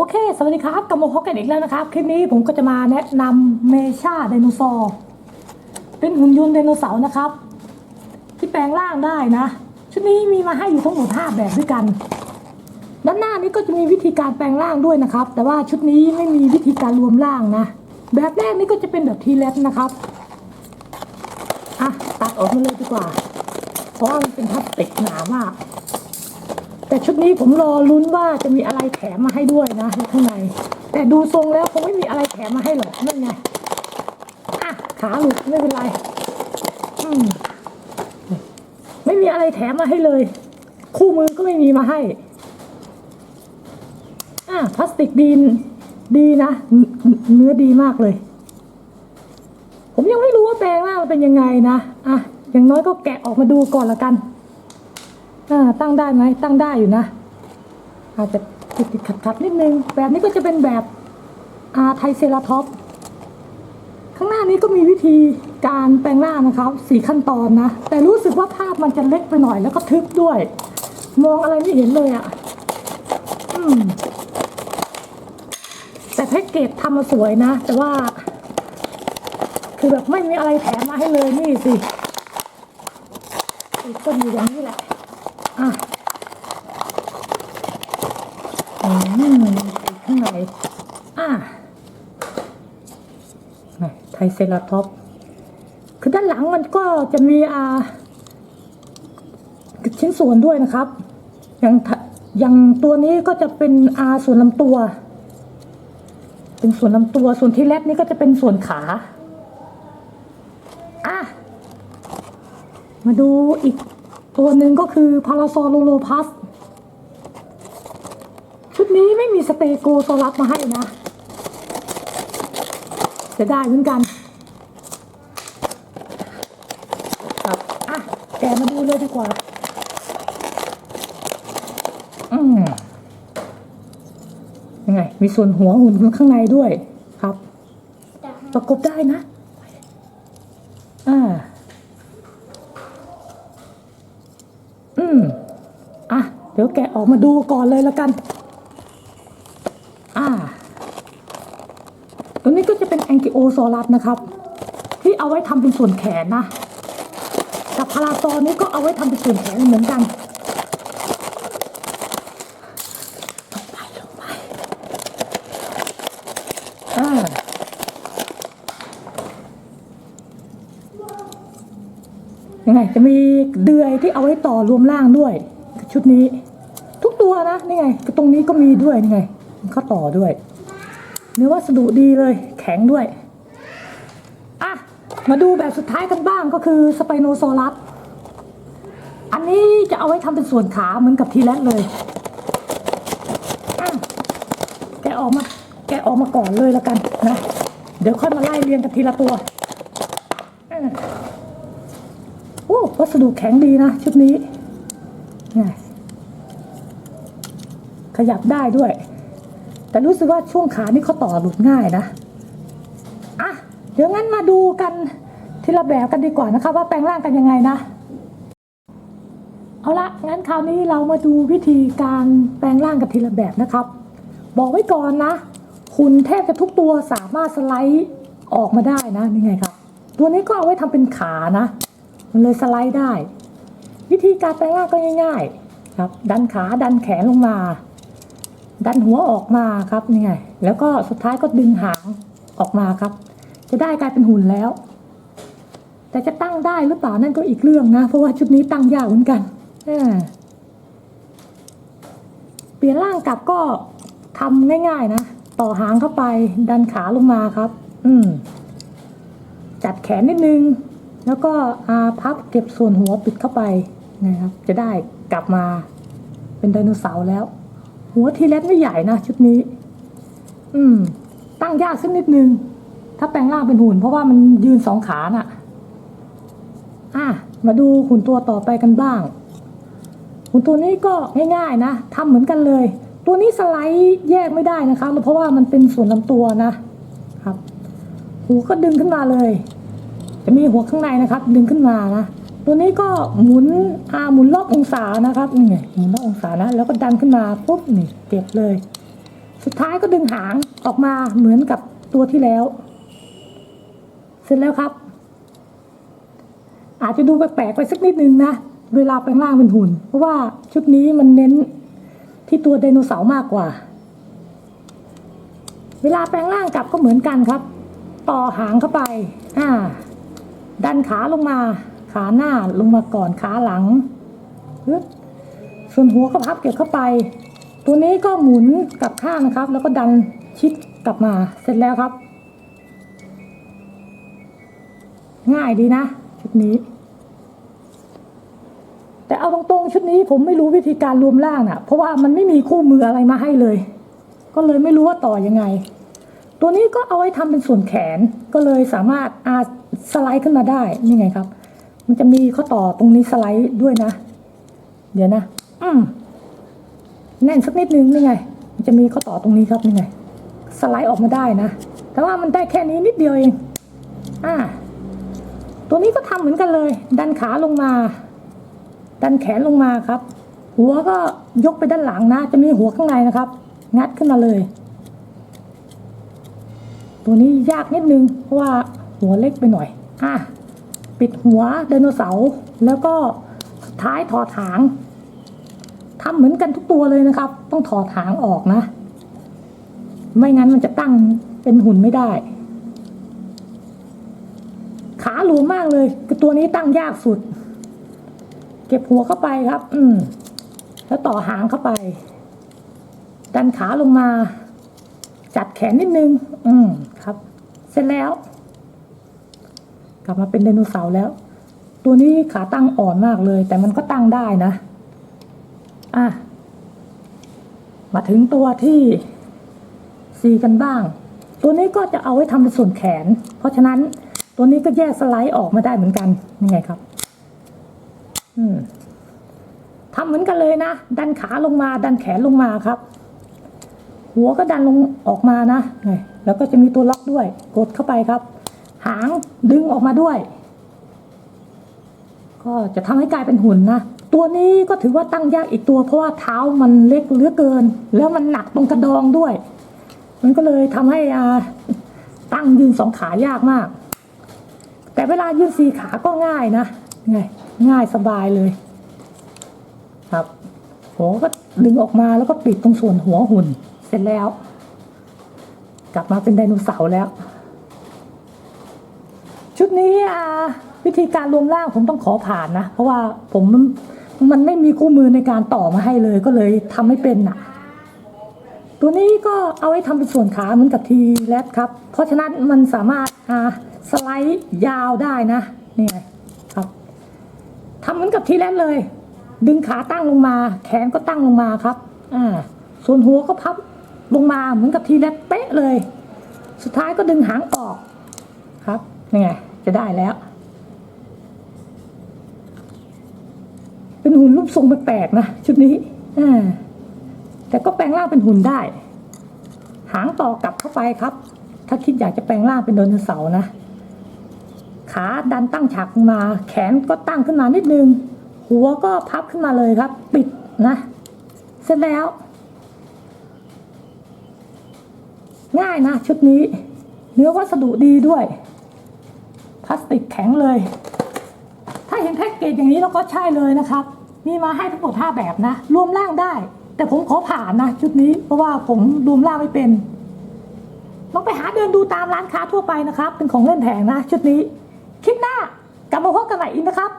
โอเค สวัสดีครับกลับมาพบกันอีกแล้วนะครับ คลิปนี้ผมก็จะมาแนะนำเมชาไดโนเสาร์เป็นหุ่นยนต์ไดโนเสาร์นะครับ ที่แปลงร่างได้นะ ชุดนี้มีมาให้อยู่ทั้งหมด5แบบด้วยกัน ด้านหน้านี้ก็จะมีวิธีการแปลงร่างด้วยนะครับ แต่ว่าชุดนี้ไม่มีวิธีการรวมร่างนะ แบบแรกนี่ก็จะเป็นแบบทีเล็นะครับอะตัดออกมาเลยดีกว่าเพราะมันเป็นพลาสติกหนามาก แต่ชุดนี้ผมรอลุ้นว่าจะมีอะไรแถมมาให้ด้วยนะข้างใน แต่ดูทรงแล้วคงไม่มีอะไรแถมมาให้หรอกนั่นไงอะขาหลุดไม่เป็นไรอืมไม่มีอะไรแถมมาให้เลย คู่มือก็ไม่มีมาให้ อะพลาสติกดีนดีนะเนื้อดีมากเลย ผมยังไม่รู้ว่าแปลงร่ามันเป็นยังไงนะอะอย่างน้อยก็แกะออกมาดูก่อนละกัน ตั้งได้ไหมตั้งได้อยู่นะ อาจจะติดติดขัดขัดๆนิดนึง แบบนี้ก็จะเป็นแบบอาไทเซราท็อปข้างหน้านี้ก็มีวิธีการแปลงร่างนะครับสี่ขั้นตอนนะ แต่รู้สึกว่าภาพมันจะเล็กไปหน่อยแล้วก็ทึบด้วย มองอะไรไม่เห็นเลยอะ่ะอืมแต่แพ็กเกจทำมาสวยนะ แต่ว่า คือแบบไม่มีอะไรแถมมาให้เลยนี่สิติดก็อยู่อย่างนี้แหละ อะอืมข้างในอะไหนไทเซราท็อปคือด้านหลังมันก็จะมีอ่าชิ้นส่วนด้วยนะครับ อย่างอย่างตัวนี้ก็จะเป็นอาส่วนลำตัว เป็นส่วนลำตัว ส่วนที่แรกนี่ก็จะเป็นส่วนขาอะมาดูอีก ตัวหนึ่งก็คือพาราซอโลโลพัส ชุดนี้ไม่มีสเตโกโซลัสมาให้นะจะได้เหมือนกันครับอะแกมาดูเลยดีกว่า อืมยังไง มีส่วนหัวหุ่นข้างในด้วยครับ ประกบได้นะ อ่า มอะ เดี๋ยวแกะออกมาดูก่อนเลยแล้วกัน อ่าตัวนี้ก็จะเป็นแองกิโอซอรัสนะครับ ที่เอาไว้ทำเป็นส่วนแขนนะ กับพาราซอนี้ก็เอาไว้ทำเป็นส่วนแขนเหมือนกัน ลงไปลงไป อ่า ยังไง จะมีเดือยที่เอาไว้ต่อรวมร่างด้วย ชุดนี้ ทุกตัวนะนี่ไง ตรงนี้ก็มีด้วยนี่ไงมันก็ต่อด้วย เนื้อวัสดุดีเลย แข็งด้วยอะมาดูแบบสุดท้ายกันบ้างก็คือสไปโนโซอรัสอันนี้จะเอาไว้ทำเป็นส่วนขาเหมือนกับทีแรกเลยอะแกออกมา แกออกมาก่อนเลยแล้วกันนะ เดี๋ยวค่อยมาไล่เรียงกันทีละตัวอะ โอ้ วัสดุแข็งดีนะชุดนี้ไงขยับได้ด้วย แต่รู้สึกว่าช่วงขานี่เขาต่อหลุดง่ายนะอะเดี๋ยวงั้นมาดูกันทีละแบบกันดีกว่านะคะ ว่าแปลงร่างกันยังไงนะ เอาละงั้นคราวนี้เรามาดูวิธีการแปลงร่างกันทีละแบบนะครับ บอกไว้ก่อนนะหุ่นแทบจะทุกตัวสามารถสไลด์ออกมาได้นะนี่ไงครับ ตัวนี้ก็เอาไว้ทำเป็นขานะ มันเลยสไลด์ได้ วิธีการแปลงร่างก็ง่ายๆครับ ดันขาดันแขนลงมา ดันหัวออกมาครับนี่ไงแล้วก็สุดท้ายก็ดึงหางออกมาครับ จะได้กลายเป็นหุ่นแล้ว แต่จะตั้งได้หรือเปล่านั่นก็อีกเรื่องนะ เพราะว่าชุดนี้ตั้งยากเหมือนกันเปลี่ยนร่างกลับก็ทำง่ายๆนะ ต่อหางเข้าไปดันขาลงมาครับ อืมจัดแขนนิดนึง แล้วก็อาพับเก็บส่วนหัวปิดเข้าไปนะครับ จะได้กลับมาเป็นไดโนเสาร์แล้ว หัวทีเล็กไม่ใหญ่นะชุดนี้ อืม ตั้งยากสักนิดนึง ถ้าแปลงร่างเป็นหุ่น เพราะว่ามันยืนสองขาน่ะ อะ มาดูหุ่นตัวต่อไปกันบ้าง หุ่นตัวนี้ก็ง่ายๆนะทำเหมือนกันเลย ตัวนี้สไลด์แยกไม่ได้นะคะเพราะว่ามันเป็นส่วนลำตัวนะครับ หูก็ดึงขึ้นมาเลย จะมีหัวข้างในนะครับ ดึงขึ้นมานะ ตัวนี้ก็หมุนอาหมุนรอบองศานะครับนี่ไงหมุนรอบองศานะ แล้วก็ดันขึ้นมาปุ๊บนี่เก็บเลย สุดท้ายก็ดึงหางออกมาเหมือนกับตัวที่แล้ว เสร็จแล้วครับ อาจจะดูแปลกๆไปสักนิดนึงนะเวลาแปลงร่างเป็นหุ่น เพราะว่าชุดนี้มันเน้นที่ตัวไดโนเสาร์มากกว่า เวลาแปลงร่างกลับก็เหมือนกันครับ ต่อหางเข้าไป อ่า ดันขาลงมา ขาหน้าลงมาก่อนขาหลัง ส่วนหัวก็พับเก็บเข้าไป ตัวนี้ก็หมุนกลับข้างนะครับ แล้วก็ดันชิดกลับมาเสร็จแล้วครับ ง่ายดีนะ ชุดนี้ แต่เอาตรงๆชุดนี้ผมไม่รู้วิธีการรวมร่างอะ เพราะว่ามันไม่มีคู่มืออะไรมาให้เลย ก็เลยไม่รู้ว่าต่อยังไง ตัวนี้ก็เอาไว้ทำเป็นส่วนแขนก็เลยสามารถอาสไลด์ขึ้นมาได้นี่ไงครับ มันจะมีข้อต่อตรงนี้สไลด์ด้วยนะ เดี๋ยวนะอืมแน่นสักนิดนึงนี่ไง มันจะมีข้อต่อตรงนี้ครับนี่ไง สไลด์ออกมาได้นะ แต่ว่ามันได้แค่นี้นิดเดียวเองอ่าตัวนี้ก็ทำเหมือนกันเลย ดันขาลงมา ดันแขนลงมาครับ หัวก็ยกไปด้านหลังนะ จะมีหัวข้างในนะครับ งัดขึ้นมาเลย ตัวนี้ยากนิดนึง เพราะว่าหัวเล็กไปหน่อย อะ ปิดหัวไดโนเสาร์แล้วก็ท้ายถอดหางทำเหมือนกันทุกตัวเลยนะครับ ต้องถอดหางออกนะ ไม่งั้นมันจะตั้งเป็นหุ่นไม่ได้ ขาหลวมมากเลยตัวนี้ตั้งยากสุด เก็บหัวเข้าไปครับ อืมแล้วต่อหางเข้าไป ดันขาลงมา จัดแขนนิดนึง อืมครับ เสร็จแล้ว กลับมาเป็นไดโนเสาร์แล้ว ตัวนี้ขาตั้งอ่อนมากเลย แต่มันก็ตั้งได้นะ อะ มาถึงตัวที่สี่กันบ้าง ตัวนี้ก็จะเอาไว้ทำเป็นส่วนแขน เพราะฉะนั้นตัวนี้ก็แยกสไลด์ออกมาได้เหมือนกันยังไงครับ อืมทำเหมือนกันเลยนะ ดันขาลงมา ดันแขนลงมาครับ หัวก็ดันลงออกมานะแล้วก็จะมีตัวล็อกด้วย กดเข้าไปครับ หางดึงออกมาด้วย ก็จะทำให้กลายเป็นหุ่นนะ ตัวนี้ก็ถือว่าตั้งยากอีกตัว เพราะว่าเท้ามันเล็กเหลือเกิน แล้วมันหนักตรงกระดองด้วย มันก็เลยทำให้อ่าตั้งยืนสองขายากมาก แต่เวลายืนสี่ขาก็ง่ายนะไงง่ายสบายเลย ครับหัวก็ดึงออกมาแล้วก็ปิดตรงส่วนหัวหุ่น เสร็จแล้ว กลับมาเป็นไดโนเสาร์แล้ว ชุดนี้อ่าวิธีการรวมร่างผมต้องขอผ่านนะ เพราะว่าผมมันไม่มีคู่มือในการต่อมาให้เลยก็เลยทำไม่เป็นน่ะ ตัวนี้ก็เอาไว้ทำเป็นส่วนขาเหมือนกับทีแรดครับ เพราะฉะนั้นมันสามารถอ่าสไลด์ยาวได้นะนี่ไงครับทำเหมือนกับทีแรดเลย ดึงขาตั้งลงมา แขนก็ตั้งลงมาครับ อ่า ส่วนหัวก็พับ ลงมาเหมือนกับทีแรดเป๊ะเลย สุดท้ายก็ดึงหางออกครับนี่ไงจะได้แล้ว เป็นหุ่นรูปทรงแปลกๆนะชุดนี้แต่ก็แปลงร่างเป็นหุ่นได้ หางต่อกลับเข้าไปครับ ถ้าคิดอยากจะแปลงร่างเป็นไดโนเสาร์นะขาดันตั้งฉากมา แขนก็ตั้งขึ้นมานิดนึง หัวก็พับขึ้นมาเลยครับ ปิดนะ เสร็จแล้ว ง่ายนะชุดนี้ เนื้อวัสดุดีด้วย พลาสติกแข็งเลย ถ้าเห็นแพ็กเกจอย่างนี้แล้วก็ใช่เลยนะครับ มีมาให้ทั้งหมด5แบบนะ รวมร่างได้ แต่ผมขอผ่านนะ ชุดนี้เพราะว่าผมรวมร่างไม่เป็นลองไปหาเดินดูตามร้านค้าทั่วไปนะครับ เป็นของเล่นแผงนะ ชุดนี้ คลิปหน้ากลับมาพบกันใหม่อีกนะครับ